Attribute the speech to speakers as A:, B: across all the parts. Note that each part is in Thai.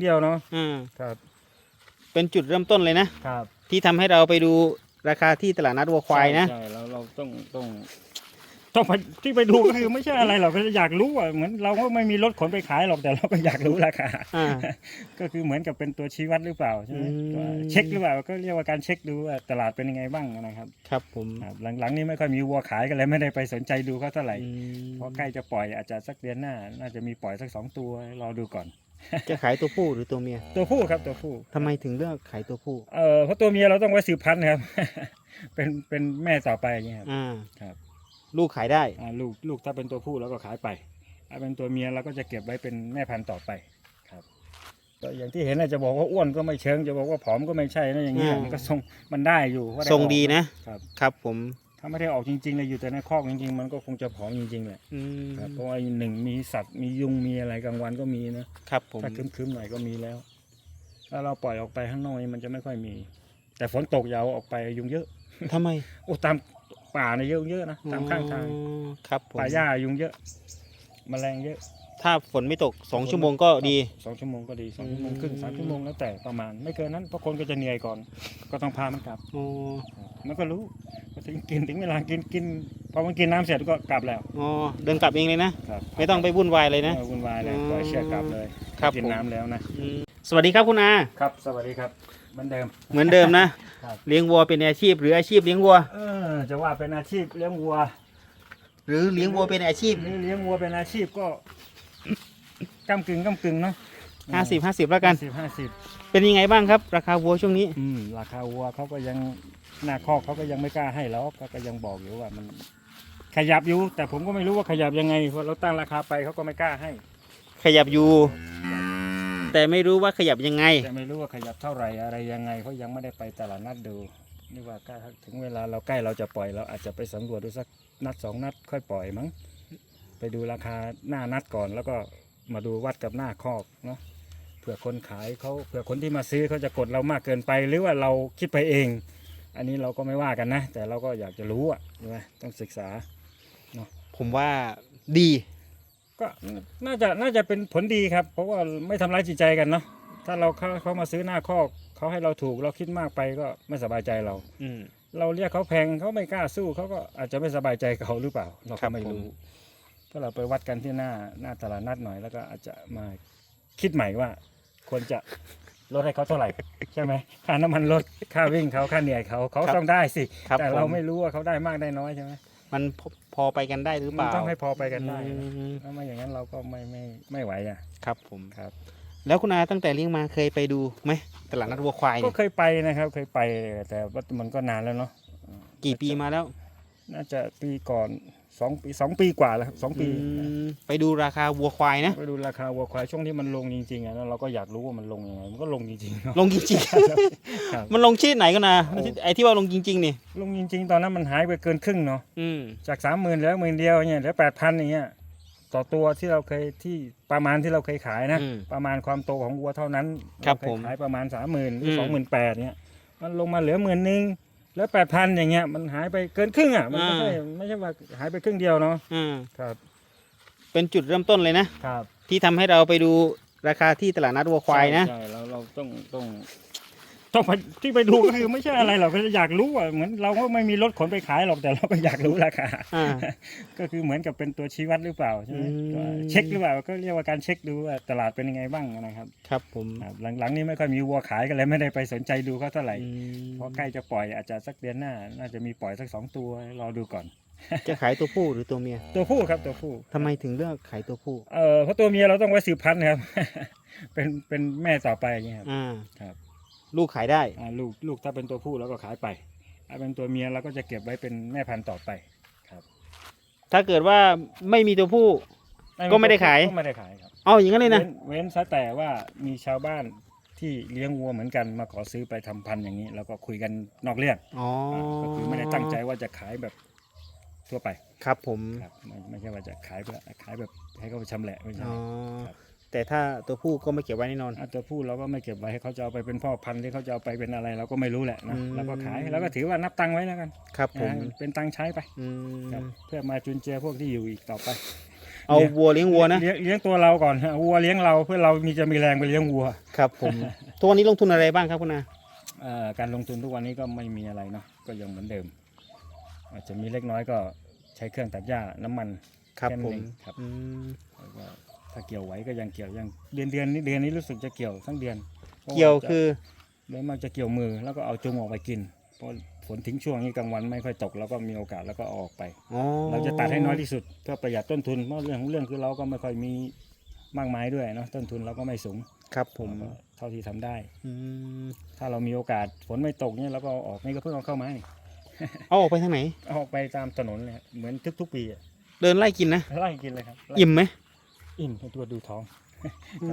A: เดียวเนาะ
B: อ่า
A: ครับ
B: เป็นจุดเริ่มต้นเลยนะ
A: ครับ
B: ที่ทำให้เราไปดูราคาที่ตลาดนัดวัวควายนะ
A: ใช่เราเราต้องต้องต้องไปที่ไปดูก็คือไม่ใช่อะไรหรอกก็อยากรู้อะเหมือนเราก็ไม่มีรถขนไปขายหรอกแต่เราก็อยากรู้ราคา
B: อ่า
A: ก็คือเหมือนกับเป็นตัวชี้วัดหรือเปล่าใช่ไหม
B: อืม
A: ว่าเช็คหรือเปล่าก็เรียกว่าการเช็คดูว่าตลาดเป็นยังไงบ้างนะครับ
B: ครับผม
A: ครับหลังๆนี้ไม่ค่อยมีวัวขายกันเลยไม่ได้ไปสนใจดูเขาเท่าไหร่
B: อืม
A: เพราะใกล้จะปล่อยอาจจะสักเดือนหน้า น่าจะมีปล่อยสักสองตัวรอดูก่อน
B: จะขายตัวผู้หรือตัวเมีย
A: ตัวผู้ครับตัวผู้
B: ทำไมถึงเลือกขายตัวผู้
A: เออเพราะตัวเมียเราต้องไว้สืบพันธุ์ครับ เป็นเป็นแม่ต่อไปอย่างเงี้ยครับ
B: อ่า
A: ครับ
B: ลูกขายได้
A: อ่าลูกลูกถ้าเป็นตัวผู้เราก็ขายไปถ้าเป็นตัวเมียเราก็จะเก็บไว้เป็นแม่พันธุ์ต่อไปครับก็อย่างที่เห็นน่ะจะบอกว่าอ้วนก็ไม่เชิงจะบอกว่าผอมก็ไม่ใช่นะอย่างเงี้ย
B: อืม
A: มันก็ทรงมันได้อยู่ว่าไท
B: รงดี
A: ออก
B: นะ
A: ครับ
B: ครับผม
A: ถ้าไม่ได้ออกจริงๆเลยอยู่แต่ในคอกจริงๆ มันก็คงจะผอมจริงๆแหละ
B: อืม
A: ครับเพราะว่าหนึ่งมีสัตว์มียุงมีอะไรกลางวันก็มีนะครับ
B: ผม
A: ถ้าคึมๆหน่อยก็มีแล้วถ้าเราปล่อยออกไปข้างนอกนี่มันจะไม่ค่อยมี แต่ฝนตกอยาวออกไปยุงเยอะ
B: ทำไม
A: โอ้ตามป่าเนี่ยเยอะเยอะนะตามข้างทาง
B: อ๋อครับผม
A: ป่าหญ้ายุงเยอะ แมลงเยอะ
B: ถ้าฝนไม่ตกสองชั่วโมงก็ดี
A: สองชั่วโมงก็ดีสองชั่วโมง
B: อืม
A: ครึ่งสามชั่วโมงแล้วแต่ประมาณ ไม่เกินนั้นเพราะคนก็จะเหนื่อยก่อน ก็ต้องพามันกลับ
B: อ๋อ
A: มันก็รู้พอ ถึงกินถึงเวลากินกินพอมันกินน้ำเสร็จก็กลับแล้ว
B: อ๋อเดินกลับเองเลยนะ
A: ครับ
B: ไม่ต้องไปวุ่นวายเลยนะ
A: ไม่วุ่นวายเลย
B: อ๋อ
A: ปล่อยเชือกกลับเลย
B: ครับ
A: กิน
B: ผม
A: น้ำแล้วนะ
B: อืมสวัสดีครับคุณอา
A: ครับ สวัสดีครับเหมือนเดิม
B: เหมือนเดิมนะ
A: ครับ
B: เลี้ยงวัวเป็นอาชีพ หรืออาชีพเลี้ยงวัว
A: เออจะว่าเป็นอาชีพเลี้ยงวัว
B: หรือเลี้ยงวัวเป็นอาชีพ
A: หรือเลี้ยงวัวเป็นอาชีพก็ กำกึ่งกำกึ่งเนาะ
B: ห้าสิบห้าสิบแล้วกัน
A: สิบห้าสิบ
B: เป็นยังไงบ้างครับ ราคาวัวช่วงนี้
A: อืมราคาวัวเขาก็ยังหน้าคอกเขาก็ยังไม่กล้าให้แล้วเขาก็ยังบอกอยู่ว่ามัน ขยับอยู่ แต่ผมก็ไม่รู้ว่าขยับยังไงเพราะเราตั้งราคาไปเขาก็ไม่กล้าให้
B: ขยับอยู่ แต่ไม่รู้ว่าขยับยังไง
A: แต่ไม่รู้ว่าขยับเท่าไหร่อะไรยังไงเพราะยังไม่ได้ไปตลาดนัดดูนี่ว่าใกล้ถึงเวลาเราใกล้เราจะปล่อยเราอาจจะไปสำรวจดูสักนัดสองนัดค่อยปล่อยมั้งไปดูราคาหน้านัดก่อนแล้วก็มาดูวัดกับหน้าคอกเนาะเผื่อคนขายเขาเผื่อคนที่มาซื้อเขาจะกดเรามากเกินไป หรือว่าเราคิดไปเอง อันนี้เราก็ไม่ว่ากันนะ แต่เราก็อยากจะรู้อะใช่ไหมต้องศึกษา
B: ผมว่าดี
A: ก็น่าจะน่าจะเป็นผลดีครับ เพราะว่าไม่ทำร้ายจิตใจกันเนาะถ้าเราเขาเขามาซื้อหน้าคอกเขาให้เราถูกเราคิดมากไปก็ไม่สบายใจเรา
B: อืม
A: เราเรียกเขาแพงเขาไม่กล้าสู้เขาก็อาจจะไม่สบายใจกับเขาหรือเปล่า เรา
B: ครั
A: ก็
B: บ
A: ไม่
B: ผม
A: รู้ก็เราไปวัดกันที่หน้าหน้าตลาดนัดหน่อยแล้วก็อาจจะมาคิดใหม่ว่า ควรจะลดให้เขาเท่าไหร่ ใช่ไหมค่าน้ำมันลดค่าวิ่งเขาค่าเหนื่อยเขาเขาต้องได้สิ
B: ครับ
A: แต่เรา
B: ผม
A: ไม่รู้ว่าเขาได้มากได้น้อยใช่ไหม
B: มันพอพอไปกันได้หรือเป
A: มัน
B: ล่า
A: ต้องให้พอไปกันได้
B: อืม
A: ถ้าไม่อย่างนั้นเราก็ไม่ไม่ไม่ไหวอะ
B: ครับผม
A: ครับ
B: แล้วคุณอาตั้งแต่เลี้ยงมาเคยไปดูไหมตลาดนัดวัวควาย
A: ก็
B: เนี่ย
A: เคยไปนะครับเคยไปแต่ว่ามันก็นานแล้วเนาะ
B: กี่ปีมาแล้ว
A: น่าจะปีก่อน สองปีสองปีกว่าแล้วครับสองปี
B: อืมไปดูราคาวัวควายนะ
A: ไปดูราคาวัวควายช่วงที่มันลงจริงๆอะแล้วเราก็อยากรู้ว่ามันลงยังไงมันก็ลงจริงๆเนาะ
B: ลงจริง
A: ครับ
B: ๆ มันลงที่ไหนกันนะ
A: โอ้
B: ไอ้ที่ว่าลงจริง ๆ นี่
A: ลงจริง ๆ ตอนนั้นมันหายไปเกินครึ่งเนาะ
B: อืม
A: จากสามหมื่นแล้วหมื่นเดียวเนี่ยเหลือแปดพันอย่างเงี้ยต่อตัวที่เราเคยที่ประมาณที่เราเคยขายนะ
B: อืม
A: ประมาณความโตของวัวเท่านั้น
B: ครับ
A: เาเคย
B: ผม
A: ขายประมาณสามหมื่นหรือ
B: อืม
A: สองหมื่นแปดเนี่ยมันลงมาเหลือหมื่นหนึ่ง แล้วแปดพันอย่างเงี้ยมันหายไปเกินครึ่งอะมันไม่ใช่ไม่ใช่ว่าหายไปครึ่งเดียวเนาะ
B: อืม
A: ครับ
B: เป็นจุดเริ่มต้นเลยนะ
A: ครับ
B: ที่ทำให้เราไปดูราคาที่ตลาดนัดวัวควายนะ
A: ใช่ใช่เราเราต้องต้อง ต้องไปที่ไปดูก็คือไม่ใช่อะไรหรอกก็อยากรู้อะเหมือนเราก็ไม่มีรถขนไปขายหรอกแต่เราก็อยากรู้ราคา
B: อ่า
A: ก็คือเหมือนกับเป็นตัวชี้วัดหรือเปล่าใช่ไหม
B: อืม
A: ว่าเช็คหรือเปล่าก็เรียกว่าการเช็คดูว่าตลาดเป็นยังไงบ้างนะครับ
B: ครับผม
A: ครับหลังๆนี้ไม่ค่อยมีวัวขายกันเลยไม่ได้ไปสนใจดูเขาเท่าไหร่
B: อืม
A: เพราะใกล้จะปล่อยอาจจะสักเดือนหน้า น่าจะมีปล่อยสักสองตัวรอดูก่อน
B: จะขายตัวผู้หรือตัวเมีย
A: ตัวผู้ครับตัวผู้
B: ทำไมถึงเลือกขายตัวผู้
A: เออเพราะตัวเมียเราต้องไว้สืบพันธุ์ครับ เป็นเป็นแม่ต่อไปอย่างเงี้ยครับ
B: อ่า
A: ครับ
B: ลูกขายได้
A: อ่าลูกลูกถ้าเป็นตัวผู้เราก็ขายไป ถ้าเป็นตัวเมียเราก็จะเก็บไว้เป็นแม่พันธุ์ต่อไป
B: ถ้าเกิดว่าไม่มีตัวผู้ ก็ไม่ได้ขาย
A: ก็ไม่ได้ขายครับ
B: เอาอย่างนั้นเลยนะ
A: ว้เว้นซะแต่ว่ามีชาวบ้านที่เลี้ยงวัวเหมือนกันมาขอซื้อไปทำพันธุ์อย่างนี้แล้วก็คุยกันนอกเรื่อง
B: อ๋อ
A: อ่าก็คือไม่ได้ตั้งใจว่าจะขายแบบทั่วไป
B: ครับผม
A: ครับไม่ไม่ใช่ว่าจะขายแบบขายแบบให้เขาไปชำแหละไม่ใช่
B: อ๋อ
A: ครับ
B: แต่ถ้าตัวผู้ก็ไม่เก็บไว้แน่นอน
A: อะตัวผู้เราก็ไม่เก็บไว้ให้เขาจะเอาไปเป็นพ่อพันธุ์หรือเขาจะเอาไปเป็นอะไร เราก็ไม่รู้แหละนะ
B: อืม
A: เราก็ขายเราก็ถือว่านับตังค์ไว้แล้วกัน
B: ครับผม
A: นะเป็นตังค์ใช้ไป
B: อื
A: ครับ
B: ม
A: เพื่อมาจุนเจือพวกที่อยู่อีกต่อไป
B: เอาวัวเลี้ยงวัวนะ
A: เลี้ยงเลี้ยงตัวเราก่อนฮะวัวเลี้ยงเราเพื่อเรามีจะมีแรงไปเลี้ยงวัว
B: ครับผมทุกวันนี้ลงทุนอะไรบ้างครับคุณอา
A: เอ่อการลงทุนทุกวันนี้ก็ไม่มีอะไรเนาะก็ยังเหมือนเดิม อาจจะมีเล็กน้อยก็ใช้เครื่องตัดหญ้าน้ำมัน
B: ครับ
A: แค่นั้น
B: ผม
A: เองครับ
B: อืม
A: แล้วก็ ถ้าเกี่ยวไหวก็ยังเกี่ยวยังเดือนเดือนนี้เดือนนี้รู้สึกจะเกี่ยวทั้งเดือนพราะา
B: เกี่ยว
A: จะ
B: คือ
A: โดยมากจะเกี่ยวมือแล้วก็เอาจุงออกไปกิน เพราะฝนทิ้งช่วงนี้กลางวันไม่ค่อยตกแล้วก็มีโอกาสแล้วก็เอาออกไป
B: อ๋อ
A: เราจะตัดให้น้อยที่สุดเพื่อประหยัดต้นทุนเพราะเรื่องของเรื่องคือเราก็ไม่ค่อยมีมากมายด้วยเนาะต้นทุนเราก็ไม่สูง
B: ครับผม
A: เราก็เท่าที่ทำได้
B: อืม
A: ถ้าเรามีโอกาสฝนไม่ตกเนี่ยเราก็เอาออกนี่ก็เพิ่งเอาเข้ามานี่
B: เอาออกไปทางไหน
A: เอาออกไปตามถนนเลยฮะเหมือนทุกๆปีอะ
B: เดินไล่กินนะ
A: ไล่กินเลยครับไล่
B: อิ่มไหม
A: อิ่มให้ตัวดูท้อง
B: อื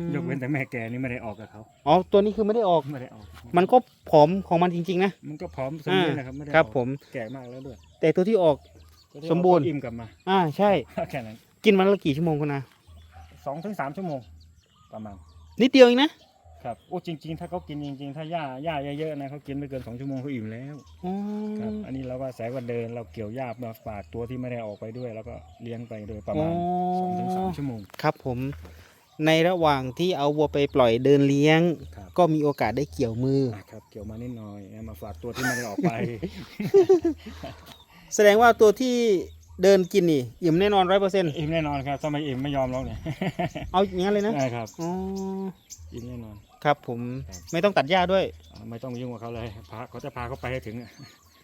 B: ม
A: ยกเว้นแต่แม่แกนี่ไม่ได้ออกกับเขา
B: อ๋อตัวนี้คือไม่ได้ออก
A: ไม่ได้ออก
B: มันก็ผอมของมันจริงๆนะ
A: มันก็พร้อมสมบูรณ์นะครับไม่ได้
B: ครับ
A: ออก
B: ผม
A: แก่มากแล้วด้วย
B: แต่ตัวที่ออก สมบูรณ์
A: อิ่มกลับมา
B: อ่าใช่
A: แค่นั้น
B: กินวันละกี่ชั่วโมงคุณอา
A: สองถึงสามชั่วโมงประมาณ
B: นิดเดียวเองนะ ครับ
A: โอ้จริง ๆ ถ้าเขากินจริง ๆ ถ้าหญ้าหญ้าเยอะๆนะเขากินไม่เกินสองชั่วโมงเขาอิ่มแล้ว
B: อ๋อ
A: ครับอันนี้เราก็แสว่าเดินเราเกี่ยวหญ้ามาฝากตัวที่ไม่ได้ออกไปด้วย แล้วก็เลี้ยงไปโดยประ
B: อ๋
A: มา
B: อ
A: ณสองถึงสามชั่วโมง
B: ครับผม ในระหว่างที่เอาวัวไปปล่อยเดินเลี้ยง
A: ครับ
B: ก็มีโอกาสได้เกี่ยวมือ
A: อะครับเกี่ยวมานิดหน่อยเอามาฝากตัวที่ไม่ได้ออกไป
B: แสดงว่าตัวที่เดินกินนี่อิ่มแน่นอนร้อยเปอร์เซ็นต์
A: อิ่มแน่นอนครับถ้าไม่อิ่มไม่ยอมหรอกเนี่ย
B: เอาอย่างนั้นเลยนะ
A: ใช่ครับ
B: อ๋อ
A: อิ่มแน่นอน
B: ครับผม
A: ครับ
B: ไม่ต้องตัดหญ้าด้วย
A: อ่าไม่ต้องยุ่งกับเขาเลยพาเขาจะพาเขาไปให้ถึงอะ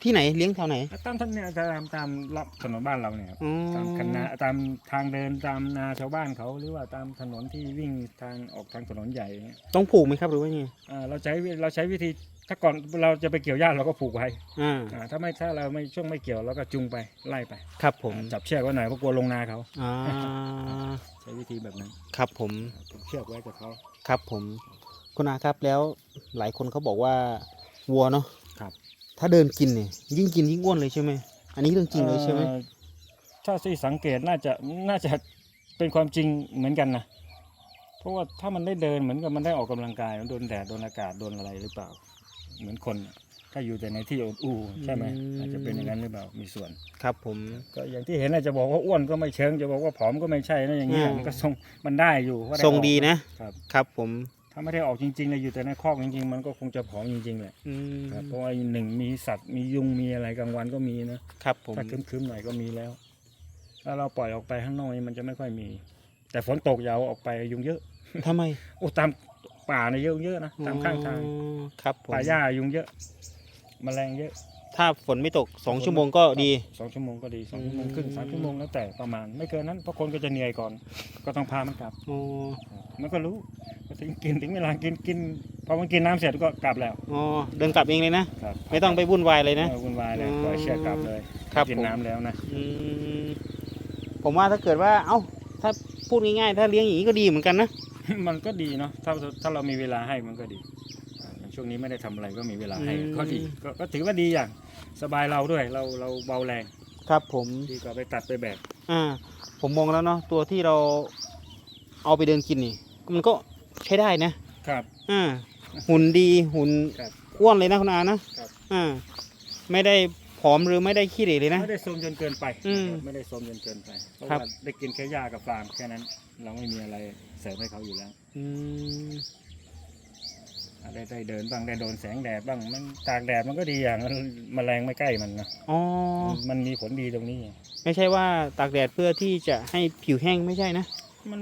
B: ที่ไหนเลี้ยงแถวไหน
A: ตามท่านเนี่ยตามตามรับถนนบ้านเราเนี่ยครับ
B: อ๋อ
A: ตามคันนาตามทางเดินตามนาชาวบ้านเขาหรือว่าตามถนนที่วิ่งทางออกทางถนนใหญ่อย่างเงี้ย
B: ต้องผูกไหมครับหรือว่าไง
A: อ่าเราใช้วิเราใช้วิธีถ้าก่อนเราจะไปเกี่ยวหญ้าเราก็ผูกไว้
B: อ่า
A: อ่าถ้าไม่ถ้าเราไม่ช่วงไม่เกี่ยวเราก็จุงไปไล่ไป
B: ครับผม
A: อ่าจับเชือกไว้หน่อยเพราะกลัวลงนาเขา
B: อ่า
A: ใช้วิธีแบบนั้น
B: ครับผม
A: ผูกเชือกไว้กับเขา
B: ครับผม คุณอาครับแล้วหลายคนเขาบอกว่าวัวเนาะ
A: ครับ
B: ถ้าเดินกินเนี่ยยิ่งกินยิ่งอ้วนเลยใช่ไหมอันนี้เรื่องจริงเลยใช่ไหม
A: อ่อถ้าที่สังเกตน่าจะน่าจะเป็นความจริงเหมือนกันนะเพราะว่าถ้ามันได้เดินเหมือนกับมันได้ออกกำลังกายมันโดนแดดโดนอากาศโดนอะไรหรือเปล่า เหมือนคนน่ะถ้าอยู่แต่ในที่อบอุ่นใช่ไหมอาจจะเป็นอย่างนั้นหรือเปล่ามีส่วน
B: ครับผม
A: ก็อย่างที่เห็นอาจจะบอกว่าอ้วนก็ไม่เชิงจะบอกว่าผอมก็ไม่ใช่นะอย่างเงี้ย
B: อืม
A: มันก็ทรงมันได้อยู่ว่าไท
B: รงดี
A: ออก
B: นะครับ ครับผม
A: ถ้าไม่ได้ออกจริงๆเลยอยู่แต่ในคอกจริงๆ มันก็คงจะผอมจริงๆแหละ
B: อืม
A: ครับเพราะว่าหนึ่งมีสัตว์มียุงมีอะไรกลางวันก็มีนะครับ
B: ผม
A: ถ้าคึมๆหน่อยก็มีแล้ว ถ้าเราปล่อยออกไปข้างนอกนี่มันจะไม่ค่อยมี แต่ฝนตกอยาวออกไปยุงเยอะ
B: ทำไม
A: โอ้ตามป่าเนี่ยเยอะเยอะนะตามข้างทาง
B: อ๋อครับผม
A: ป่าหญ้ายุงเยอะ แมลงเยอะ
B: ถ้าฝนไม่ตกสองชั่วโมงก็ดี
A: สองชั่วโมงก็ดีสองชั่วโมง
B: อืม
A: ครึ่งสามชั่วโมงแล้วแต่ประมาณ ไม่เกินนั้นเพราะคนก็จะเหนื่อยก่อน ก็ต้องพามันกลับ
B: อ๋อ
A: มันก็รู้พอถึงกินถึงเวลากินกินพอมันกินน้ำเสร็จก็กลับแล้ว
B: อ๋อเดินกลับเองเลยนะ
A: ครับ
B: ไม่ต้องไปวุ่นวายเลยนะ
A: ไม่วุ่นวายเลย
B: อืม
A: ปล่อยเชือกกลับเลย
B: ครับ
A: กิน
B: ผม
A: น้ำแล้วนะ
B: อืมผมว่าถ้าเกิดว่า เอ้า ถ้าพูดง่ายๆ ถ้าเลี้ยงอย่างนี้ก็ดีเหมือนกันนะ
A: มันก็ดีเนาะถ้าถ้าเรามีเวลาให้มันก็ดีอ่าอย่าง ช่วงนี้ไม่ได้ทำอะไรก็มีเวลาให้
B: อืม
A: ก็ดีก็ก็ถือว่าดีอย่างสบายเราด้วยเราเราเบาแรง
B: ครับผม
A: ดีกว่าไปตัดไปแบก
B: อ่า ผมมองแล้วเนาะตัวที่เราเอาไปเดินกินนี่มันก็ใช้ได้นะ
A: ครับ
B: อ่าหุ่นดีหุ่น
A: ครับ
B: อ้วนเลยนะคุณอานะครับอ่าไม่ได้ผอมหรือไม่ได้ขี้เหร่เลยนะ
A: ไม่ได้โทรมจนเกินไป
B: อืม
A: ไม่ได้โทรมจนเกินไปเพราะ
B: ครับ
A: ว่าได้กินแค่หญ้ากับฟางแค่นั้น เราไม่มีอะไรเสริมให้เขาอยู่แล้ว
B: อืม
A: อ่า ได้ได้เดินบ้างได้โดนแสงแดดบ้างมันตากแดดมันก็ดีอย่างมันแมลงไม่ใกล้มันนะ
B: อ๋อ
A: มันมันมีผลดีตรงนี้
B: ไม่ใช่ว่าตากแดดเพื่อที่จะให้ผิวแห้งไม่ใช่นะ
A: มัน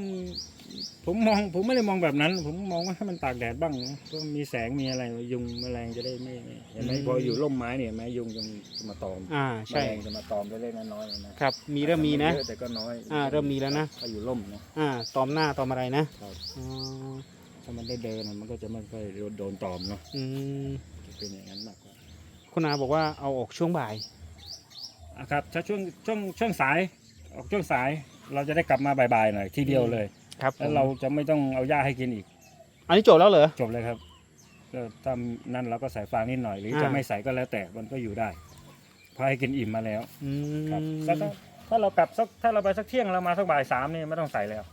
A: ผมมองผมไม่ได้มองแบบนั้น ผมมองว่าให้มันตากแดดบ้างนะก็มีแสงมีอะไรยุงแมลงจะได้ไม่ไม่เห็นไหม
B: อืม
A: พออยู่ร่มไม้เนี่ยเห็นไหมยุงจะจะมาตอม
B: อ่า
A: แม
B: ใช่
A: ลงจะมาตอมเล็กๆน้อยๆนะครับ
B: มีเริ่มมีนะ
A: เยอะแต่ก็น้อย
B: อ่าเริ่มมีแล้วนะ
A: ถ้าอยู่ร่มนะ
B: อ่า ตอมหน้าตอมอะไรนะ
A: ครับ
B: อ๋อ
A: ถ้ามันได้เดินอะมันก็จะไม่ค่อยโดนโดนตอมเนาะ
B: อืม
A: จะเป็นอย่างนั้นมากกว่า
B: คุณอาบอกว่าเอาออกช่วงบ่าย
A: อะครับถ้าช่วงช่วงช่วงสายออกช่วงสายเราจะได้กลับมาบ่ายๆหน่อยทีเดียวเลย
B: ครับ
A: แล้วเราจะไม่ต้องเอาหญ้าให้กินอีก
B: อันนี้จบแล้วเหรอ
A: จบเลยครับแล้วถ้านั่นเราก็ใส่ฟางนิดหน่อยหรืออาจะไม่ใส่ก็แล้วแต่มันก็อยู่ได้เพราะให้กินอิ่มมาแล้ว
B: อื
A: ครับ
B: ม
A: แล้วถ้าถ้าเรากลับสักถ้าเราไปสักเที่ยงเรามาสักบ่ายสามนี่ไม่ต้องใส่แล้ว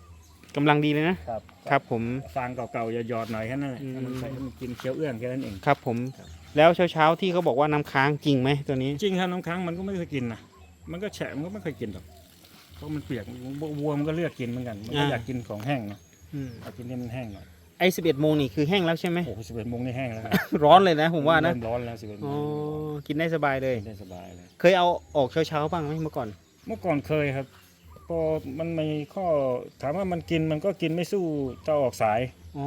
B: กำลังดีเลยนะ
A: ครับ
B: ครับผม
A: ฟางเก่าๆอย่าหยอดหน่อยแค่นั้นแหละ
B: อืม
A: ให้มันใส่ให้มันกินเคี้ยวเอื้องแค่นั้นเอง
B: ครับผม
A: ครับ
B: แล้วเช้าๆที่เขาบอกว่าน้ำค้างจริงไหมตัวนี้
A: จริงครับน้ำค้างมันก็ไม่เคยกินนะมันก็แฉะมันก็ไม่เคยกินหรอกเพราะมันเปียกวัวมันก็เลือกกินเหมือนกันมันก็
B: อ่า
A: อยากกินของแห้งนะ
B: อืม
A: อยากกินที่มันแห้งหน่อย
B: ไอ้สิบเอ็ดโมงนี่คือแห้งแล้วใช่ไหม
A: โอ้ โหสิบเอ็ดโมงนี่แห้งแล้วครับ
B: ร้อนเลยนะ ผมว่านะ
A: เริ่มร้อนแล้วสิบเอ็ดโม
B: อ๋องกินได้สบายเลย
A: ได้สบายเลย
B: เคยเอาออกเช้าๆบ้างไหมเมื่อก่อน
A: เมื่อก่อนเคยครับ พอมันมีข้อถามว่ามันกินมันก็กินไม่สู้เจ้าออกสาย
B: อ๋อ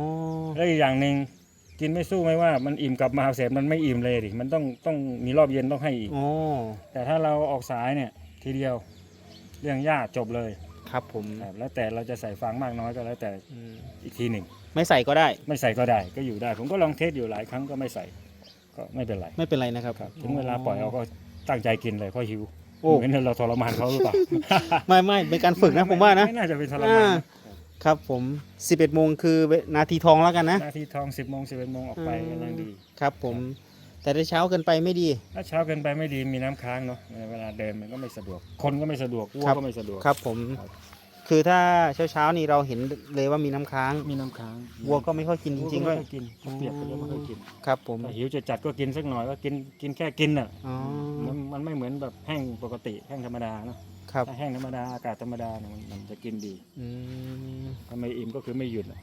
A: แล้วอีกอย่างหนึ่งกินไม่สู้ไม่ว่ามันอิ่มกลับมาเสร็จมันไม่อิ่มเลยดิมันต้องต้องมีรอบเย็นต้องให้อีก
B: อ๋อ
A: แต่ถ้าเราออกสายเนี่ยทีเดียวเรื่องยากจบเลย
B: ครับผม
A: ครับแล้วแต่เราจะใส่ฟางมากน้อยก็แล้วแต่
B: อืม
A: อีกทีหนึ่ง
B: ไม่ใส่ก็ได้
A: ไม่ใส่ก็ได้ก็อยู่ได้ ผมก็ลองเทสอยู่หลายครั้งก็ไม่ใส่ ก็ไม่เป็นไร
B: ไม่เป็นไรนะครับ
A: ครับถึงเวลาปล่อยเราก็ตั้งใจกินเลยเพราะหิว
B: โอ้
A: เหมือนเราทรมานเขาหรือเปล่า
B: ไม่ไม่เป็นการฝึกนะผมว่านะ
A: ไม่น่าจะเป็นทรมาน
B: อ่า
A: นะ
B: ครับผมสิบเอ็ดโมงคือนาทีทองแล้วกันนะ
A: หน้าที่ทองสิบโมงสิบเอ็ดโมงออกไป
B: อืม
A: กำลังดี
B: ครับผม แต่ถ้าเช้าเกินไปไม่ดี
A: ถ้าเช้าเกินไปไม่ดีมีน้ำค้างเนาะเวลาเดินมันก็ไม่สะดวก คนก็ไม่สะดวกวัว
B: ครับ
A: ก็ไม่สะดวก
B: ครับผม
A: ครับ
B: คือถ้าเช้าเช้าๆนี่เราเห็นเลยว่ามีน้ำค้าง
A: มีน้ำค้าง
B: วัวก็ไม่ค่อยกินจ
A: วัว
B: ริงๆ
A: ก็
B: ด้วย
A: ไม่ค่อยกินเปียกก็ไม่ค่อยกิน
B: ครับผม
A: ถ้าหิวจะจัดก็กินสักหน่อยก็กินกินแค่กินอะ
B: อ๋อ
A: มันมันไม่เหมือนแบบแห้งปกติแห้งธรรมดาเนาะ
B: ครับ
A: ถ้าแห้งธรรมดาอากาศธรรมดาเนี่ยมันมันจะกินดี
B: อืม
A: ถ้าไม่อิ่มก็คือไม่หยุดอะ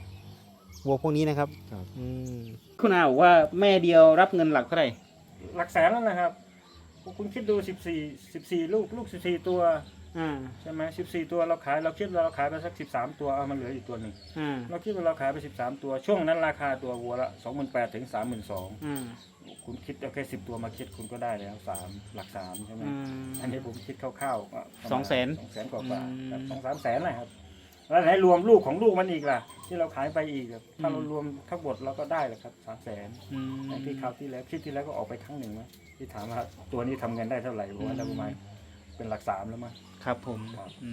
B: วัวพวกนี้นะครับ
A: ครับ
B: อืมคุณอาบอกว่าแม่เดียวรับเงินหลักเท่าไหร่
A: หลักแสนแล้วนะครับคุณคิดดู 14 14 ลูกลูก 14 ตัว
B: อ่า
A: ใช่ไหม14ตัวเราขายเราคิดว่าเราขายไปสัก13ตัวเอามันเหลืออีกตัวหนึ่ง
B: อ่า
A: เราคิดว่าเราขายไป13ตัวช่วงนั้นราคาตัววัวละ28,000ถึง32,000
B: อ่า
A: คุณคิดเอาแค่10ตัวมาคิดคุณก็ได้แล้วสามหลักสามใช่ไหม
B: อืม
A: อันนี้ผมคิดคร่าวๆก็ประมาณ
B: สองแสน
A: สองแสนกว่า
B: อืม
A: ๆครับสองสามแสนนะครับแล้วไหนรวมลูกของลูกมันอีกล่ะ ที่เราขายไปอีกอะถ้าเรารวมทั้งหมดเราก็ได้แหละครับสามแสน
B: อืม
A: ไอ้ที่คราวที่แล้วคลิปที่แล้วก็ออกไปครั้งหนึ่งมั้ยที่ถามว่าตัวนี้ทำเงินได้เท่าไหร่ผมว่าได้ประมาณ เป็นหลักสามแล้วมั้ง
B: ครับผม
A: ครับ
B: อื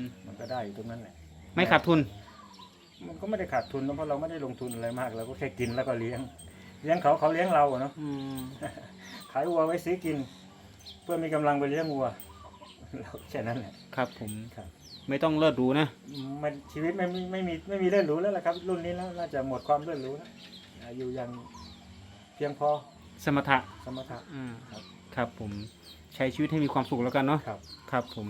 B: ม
A: มันก็ได้อยู่ตรงนั้นแหละ
B: ไม่ขาดทุน
A: มันก็ไม่ได้ขาดทุนนะเพราะเราไม่ได้ลงทุนอะไรมากเราก็แค่กินแล้วก็เลี้ยง เลี้ยงเขาเขาเลี้ยงเราอะเนาะ
B: อืม
A: ขายวัวไว้ซื้อกิน เพื่อมีกำลังไปเลี้ยงวัวเราแค่นั้นแหละ
B: ครับผม
A: ครับ
B: ไม่ต้องเลิศหรูนะ
A: มันชีวิตไม่ไม่ไม่มีไม่มีเลื่อนรู้แล้วล่ะครับ รุ่นนี้แล้วน่าจะหมดความเลื่อนรู้แล้วอายุยังเพียงพอ
B: สมถะ
A: สมถะ
B: อ่า
A: ครับ
B: ครับผม ใช้ชีวิตให้มีความสุขแล้วกันเนาะ
A: ครับ
B: ครับผม